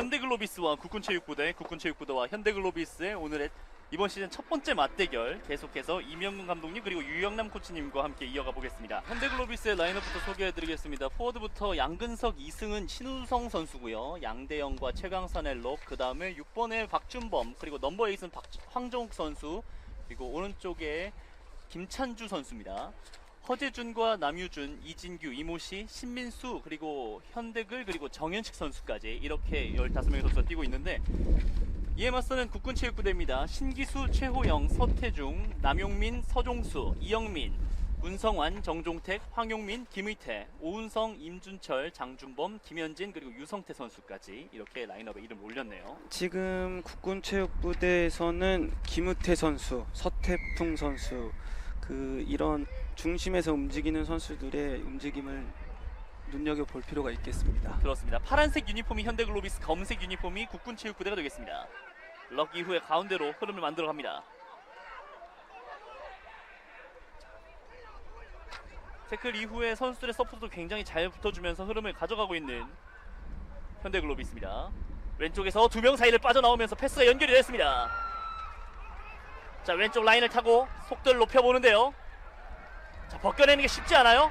현대글로비스와 국군체육부대, 국군체육부대와 현대글로비스의 오늘의 이번 시즌 첫 번째 맞대결 계속해서 이명근 감독님 그리고 유영남 코치님과 함께 이어가 보겠습니다. 현대글로비스의 라인업부터 소개해드리겠습니다. 포워드부터 양근석, 이승은, 신우성 선수고요. 양대영과 최강산 앨럽, 그 다음에 6번에 박준범, 그리고 넘버 8은 박, 황정욱 선수, 그리고 오른쪽에 김찬주 선수입니다. 허재준과 남유준, 이진규, 이모시, 신민수 그리고 현대글 그리고 정현식 선수까지 이렇게 15명의 선수가 뛰고 있는데 이에 맞서는 국군체육부대입니다. 신기수, 최호영, 서태중, 남용민, 서종수, 이영민, 문성환, 정종택, 황용민, 김의태, 오은성, 임준철, 장준범, 김현진 그리고 유성태 선수까지 이렇게 라인업에 이름 올렸네요. 지금 국군체육부대에서는 김우태 선수, 서태풍 선수 그 이런 중심에서 움직이는 선수들의 움직임을 눈여겨 볼 필요가 있겠습니다. 그렇습니다. 파란색 유니폼이 현대글로비스, 검은색 유니폼이 국군체육부대가 되겠습니다. 럭 이후에 가운데로 흐름을 만들어 갑니다. 태클 이후에 선수들의 서포트도 굉장히 잘 붙어주면서 흐름을 가져가고 있는 현대글로비스입니다. 왼쪽에서 두 명 사이를 빠져나오면서 패스가 연결이 됐습니다. 자 왼쪽 라인을 타고 속도를 높여보는데요. 자 벗겨내는 게 쉽지 않아요.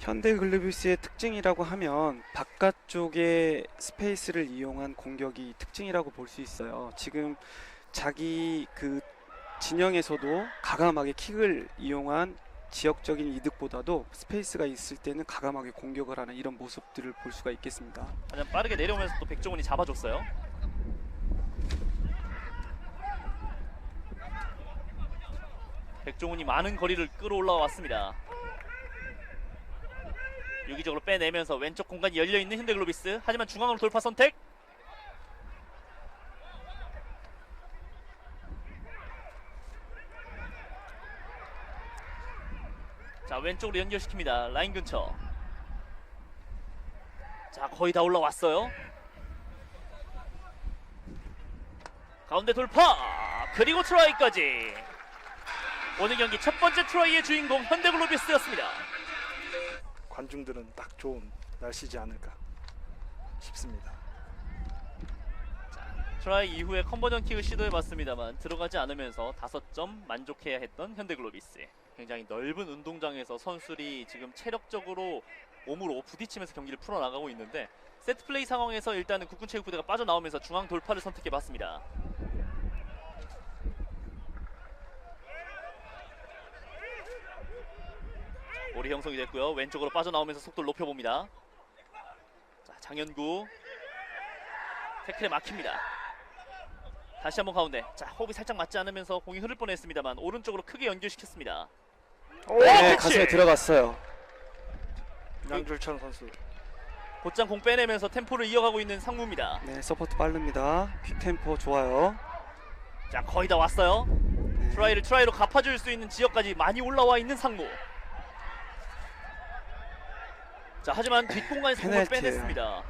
현대글로비스의 특징이라고 하면 바깥쪽의 스페이스를 이용한 공격이 특징이라고 볼 수 있어요. 지금 자기 그 진영에서도 가감하게 킥을 이용한 지역적인 이득보다도 스페이스가 있을 때는 가감하게 공격을 하는 이런 모습들을 볼 수가 있겠습니다. 하지만 빠르게 내려오면서 또 백종원이 잡아줬어요. 백종원이 많은 거리를 끌어올라왔습니다. 유기적으로 빼내면서 왼쪽 공간이 열려 있는 현대글로비스. 하지만 중앙으로 돌파 선택. 자 왼쪽으로 연결시킵니다. 라인 근처. 자 거의 다 올라왔어요. 가운데 돌파 그리고 트라이까지. 오늘 경기 첫 번째 트라이의 주인공 현대글로비스였습니다. 관중들은 딱 좋은 날씨지 않을까 싶습니다. 트라이 이후에 컨버전 킥을 시도해봤습니다만 들어가지 않으면서 다섯 점 만족해야 했던 현대글로비스. 굉장히 넓은 운동장에서 선수들이 지금 체력적으로 몸으로 부딪히면서 경기를 풀어나가고 있는데 세트 플레이 상황에서 일단은 국군체육부대가 빠져나오면서 중앙 돌파를 선택해봤습니다. 볼이 형성이 됐고요. 왼쪽으로 빠져나오면서 속도를 높여봅니다. 자, 장현구 태클에 막힙니다. 다시 한번 가운데. 자, 호흡이 살짝 맞지 않으면서 공이 흐를 뻔했습니다만 오른쪽으로 크게 연결시켰습니다. 오, 네. 가슴에 들어갔어요. 양줄천 선수 곧장 공 빼내면서 템포를 이어가고 있는 상무입니다. 네, 서포트 빠릅니다. 퀵 템포 좋아요. 자, 거의 다 왔어요. 네. 트라이를 트라이로 갚아줄 수 있는 지역까지 많이 올라와 있는 상무. 자, 하지만 뒷공간에서 공을 페널티예요. 빼냈습니다.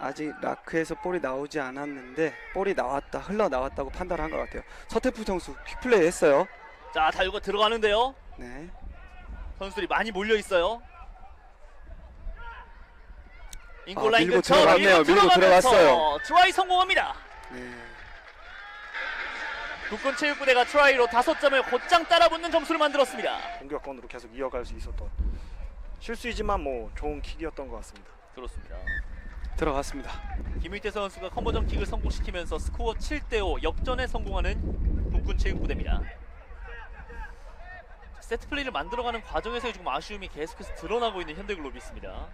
아직 라크에서 볼이 나오지 않았는데 볼이 나왔다, 흘러 나왔다고 판단한 것 같아요. 서태풍 선수 퀵플레이 했어요. 자, 달고 들어가는데요. 네. 선수들이 많이 몰려 있어요. 인골 아, 라인 밀고 근처 들어갔네요. 밀고 들어가면서 들어갔어요. 트라이 성공합니다. 네. 국군 체육부대가 트라이로 다섯 점을 곧장 따라붙는 점수를 만들었습니다. 공격권으로 계속 이어갈 수 있었던 실수이지만 뭐 좋은 킥이었던 것 같습니다. 그렇습니다. 들어갔습니다. 김일태 선수가 컨버전 킥을 성공시키면서 스코어 7대5 역전에 성공하는 국군 체육부대입니다. 세트 플레이를 만들어가는 과정에서 조금 아쉬움이 계속해서 드러나고 있는 현대글로비스입니다.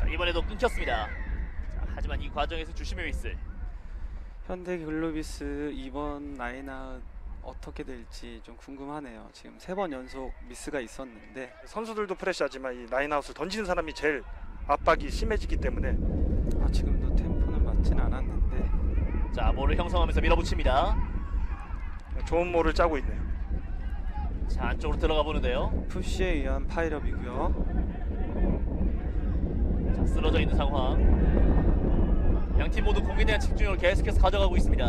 자, 이번에도 끊겼습니다. 자, 하지만 이 과정에서 조심해야 있을 현대글로비스 이번 라인아웃 어떻게 될지 좀 궁금하네요. 지금 세 번 연속 미스가 있었는데 선수들도 프레시하지만 이 라인아웃을 던지는 사람이 제일 압박이 심해지기 때문에 아, 지금도 템포는 맞진 않았는데 자 볼을 형성하면서 밀어붙입니다. 좋은 몰을 짜고 있네요. 자 안쪽으로 들어가 보는데요. 푸시에 의한 파이럽이고요. 자, 쓰러져 있는 상황. 양 팀 모두 공에 대한 집중력을 계속해서 가져가고 있습니다.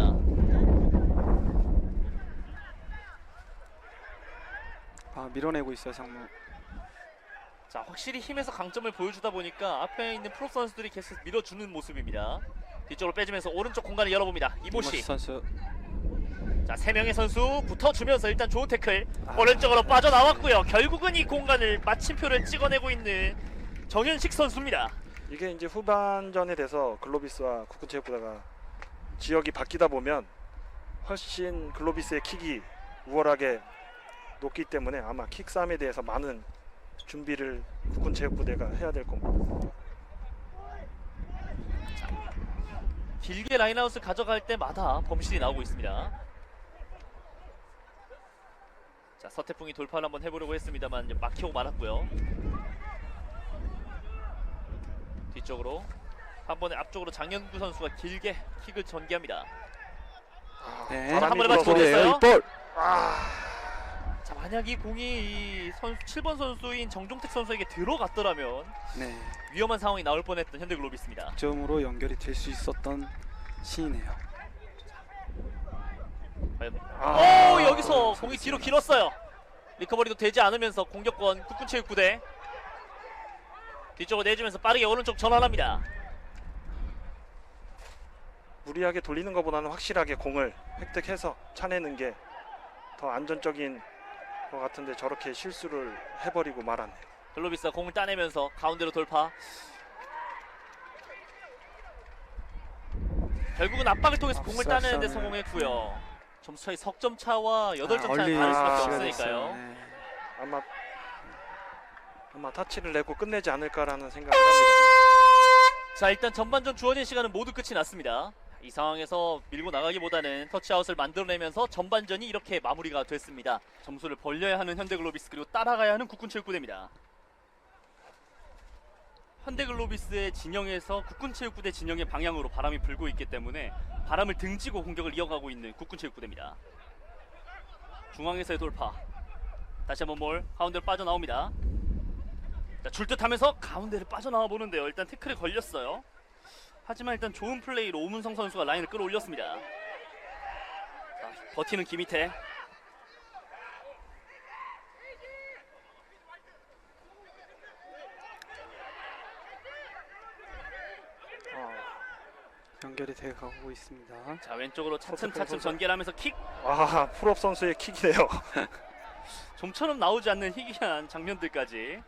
아, 밀어내고 있어요, 상무. 자 확실히 힘에서 강점을 보여주다 보니까 앞에 있는 프로 선수들이 계속 밀어주는 모습입니다. 뒤쪽으로 빼주면서 오른쪽 공간을 열어봅니다. 이모시. 선수 자세 명의 선수 붙어주면서 일단 좋은 태클 아, 오른쪽으로 빠져나왔고요. 결국은 이 공간을 마침표를 찍어내고 있는 정현식 선수입니다. 이게 이제 후반전에 돼서 글로비스와 국군체육부대가 지역이 바뀌다 보면 훨씬 글로비스의 킥이 우월하게 높기 때문에 아마 킥 싸움에 대해서 많은 준비를 국군체육부대가 해야 될 겁니다. 길게 라인아웃을 가져갈 때마다 범실이 나오고 있습니다. 자 서태풍이 돌파를 한번 해보려고 했습니다만 이제 막히고 말았고요. 뒤쪽으로 한 번에 앞쪽으로 장현구 선수가 길게 킥을 전개합니다. 네. 한 번에 보냈어요. 이볼 자 만약 이 공이 이 선수 7번 선수인 정종택 선수에게 들어갔더라면 네 위험한 상황이 나올 뻔했던 현대글로비스입니다. 점으로 연결이 될 수 있었던 시이네요. 과연 아, 오 여기서 공이 뒤로 길었어요. 리커버리도 되지 않으면서 공격권 국군체육부대 뒤쪽으로 내주면서 빠르게 오른쪽 전환합니다. 무리하게 돌리는 것보다는 확실하게 공을 획득해서 차내는 게 더 안전적인 것 같은데 저렇게 실수를 해버리고 말았네요. 글로비스가 공을 따내면서 가운데로 돌파. 결국은 압박을 통해서 공을 따내는데. 성공했고요. 점수 차이 석점 차와 여덟 점 아, 차는 얼리 다를 수밖에 없으니까요. 네. 아마 아마 타치를 내고 끝내지 않을까라는 생각을 합니다. 자 일단 전반전 주어진 시간은 모두 끝이 났습니다. 이 상황에서 밀고 나가기보다는 터치아웃을 만들어내면서 전반전이 이렇게 마무리가 됐습니다. 점수를 벌려야 하는 현대글로비스 그리고 따라가야 하는 국군체육부대입니다. 현대글로비스의 진영에서 국군체육부대 진영의 방향으로 바람이 불고 있기 때문에 바람을 등지고 공격을 이어가고 있는 국군체육부대입니다. 중앙에서의 돌파. 다시 한번 볼 가운데로 빠져나옵니다. 자, 줄듯하면서 가운데를 빠져나와 보는데요. 일단 태클에 걸렸어요. 하지만 일단 좋은 플레이로 오문성 선수가 라인을 끌어올렸습니다. 자, 버티는 김희태. 어, 연결이 돼 가고 있습니다. 자 왼쪽으로 차츰차츰. 전개하면서 킥아 풀업 선수의 킥이네요. 좀처럼 나오지 않는 희귀한 장면들까지.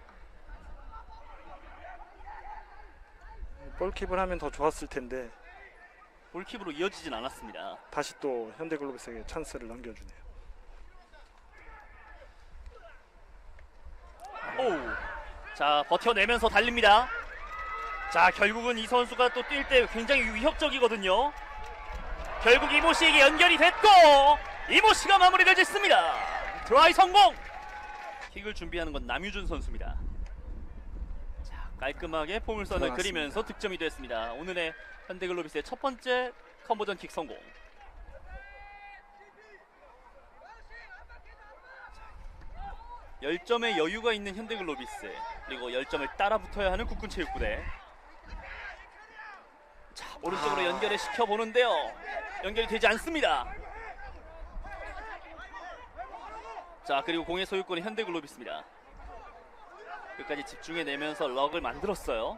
볼킵을 하면 더 좋았을 텐데 골킥으로 이어지진 않았습니다. 다시 또 현대글로비스에게 찬스를 넘겨주네요. 오. 자 버텨내면서 달립니다. 자 결국은 이 선수가 또 뛸 때 굉장히 위협적이거든요. 결국 이모 씨에게 연결이 됐고 이모 씨가 마무리를 짓습니다. 드라이 성공. 킥을 준비하는 건 남유준 선수입니다. 자 깔끔하게 포물선을 들어갔습니다. 그리면서 득점이 됐습니다. 오늘의 현대글로비스의 첫 번째 컨버전 킥 성공. 10점의 여유가 있는 현대글로비스 그리고 10점을 따라 붙어야 하는 국군체육부대 자 오른쪽으로 아. 연결을 시켜보는데요 연결이 되지 않습니다 자 그리고 공의 소유권이 현대글로비스입니다 끝까지 집중해내면서 럭을 만들었어요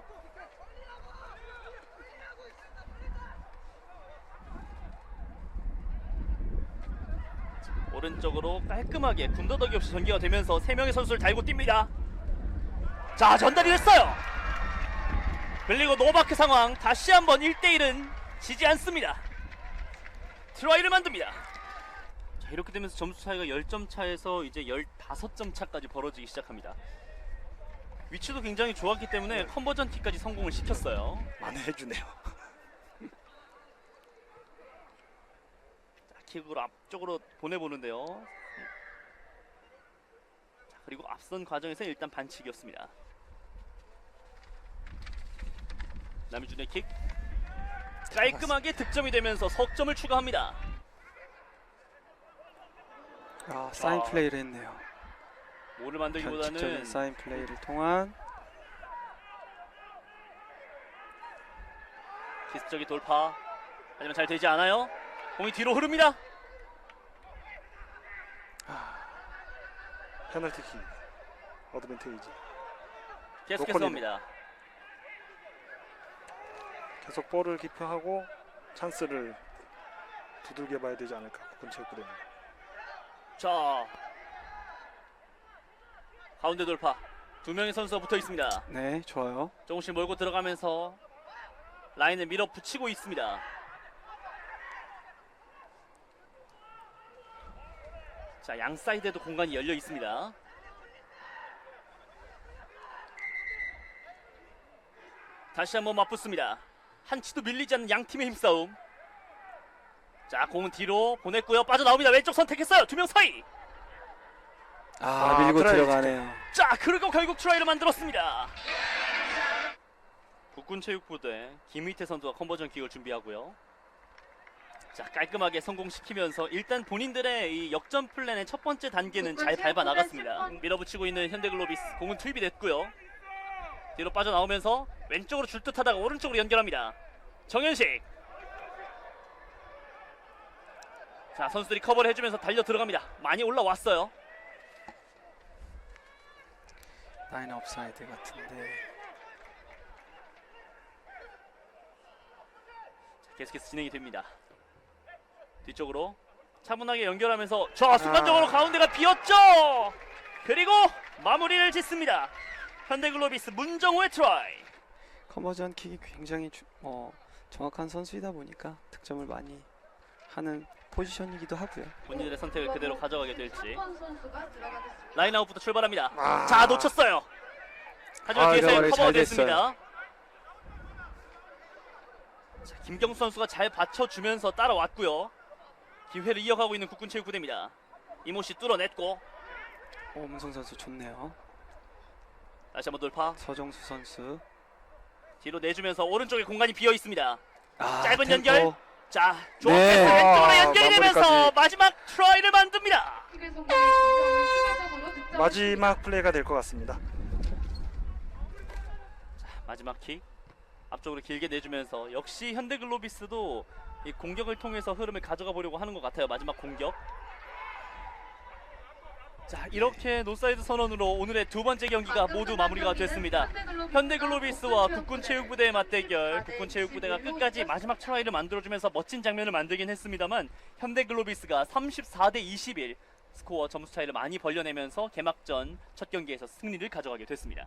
오른쪽으로 깔끔하게 군더더기 없이 전개가 되면서 세 명의 선수를 달고 뜁니다. 자 전달이 됐어요. 그리고 노바크 상황 다시 한번 1대1은 지지 않습니다. 트라이를 만듭니다. 자 이렇게 되면서 점수 차이가 10점 차에서 이제 15점 차까지 벌어지기 시작합니다. 위치도 굉장히 좋았기 때문에 컨버전 킥까지 성공을 시켰어요. 만회해주네요. 자, 킥으로 앞쪽으로 보내보는데요. 자, 그리고 앞선 과정에서 일단 반칙이었습니다. 남유준의 킥 깔끔하게 득점이 되면서 석점을 추가합니다. 아 사인 아. 플레이를 했네요. 뭐를 만들기보다는 사인 플레이를 통한 기습적인 돌파. 하지만 잘 되지 않아요. 공이 뒤로 흐릅니다. 페널티킥 어드밴테이지. 계속해서. 옵니다. 계속 볼을 기표하고 찬스를 두들겨 봐야 되지 않을까 국군체육부대는. 자 가운데 돌파 두 명의 선수가 붙어 있습니다. 네, 좋아요. 조금씩 몰고 들어가면서 라인을 밀어붙이고 있습니다. 자, 양 사이드에도 공간이 열려 있습니다. 다시 한번 맞붙습니다. 한치도 밀리지 않는 양 팀의 힘싸움. 자, 공은 뒤로 보냈고요. 빠져나옵니다. 왼쪽 선택했어요. 두 명 사이. 아, 아, 밀고 트라이 들어가네요. 자, 그리고 결국 트라이를 만들었습니다. 국군체육부대 김희태 선수가 컨버전 킥을 준비하고요. 자, 깔끔하게 성공시키면서 일단 본인들의 이 역전 플랜의 첫 번째 단계는 잘 밟아 나갔습니다. 밀어붙이고 있는 현대글로비스 공은 투입이 됐고요. 뒤로 빠져나오면서 왼쪽으로 줄 듯하다가 오른쪽으로 연결합니다. 정현식. 자, 선수들이 커버를 해주면서 달려 들어갑니다. 많이 올라왔어요. 라인 업사이드 같은데. 계속해서 진행이 됩니다. 뒤쪽으로 차분하게 연결하면서 저 순간적으로 아. 가운데가 비었죠. 그리고 마무리를 짓습니다. 현대글로비스 문정호의 트라이. 컨버전 킥이 굉장히 주- 어, 정확한 선수이다 보니까 득점을 많이 하는 포지션이기도 하고요. 본인들의 선택을 그대로 가져가게 될지. 라인아웃부터 출발합니다. 아. 자 놓쳤어요. 하지만 아, 뒤에서 이거 커버가 잘 됐습니다. 자, 김경수 선수가 잘 받쳐주면서 따라왔고요. 기회를 이어가고 있는 국군체육부대입니다. 이모 씨 뚫어냈고 오문성 선수 좋네요. 다시 한번 돌파. 서정수 선수. 뒤로 내주면서 오른쪽에 공간이 비어 있습니다. 아, 짧은 템포. 연결. 자, 네. 조합해서 왼쪽으로 아, 연결이 되면서 마무리까지. 마지막 트라이를 만듭니다. 킥을 성공해 2점을 추가적으로 득점. 마지막 플레이가 될 것 같습니다. 마지막 킥 앞쪽으로 길게 내주면서 역시 현대글로비스도 이 공격을 통해서 흐름을 가져가 보려고 하는 것 같아요. 마지막 공격. 자 이렇게 노사이드 선언으로 오늘의 두 번째 경기가 모두 마무리가 됐습니다. 현대글로비스와 국군체육부대의 맞대결 국군체육부대가 끝까지 마지막 트라이를 만들어주면서 멋진 장면을 만들긴 했습니다만 현대글로비스가 34대 21 스코어 점수 차이를 많이 벌려내면서 개막전 첫 경기에서 승리를 가져가게 됐습니다.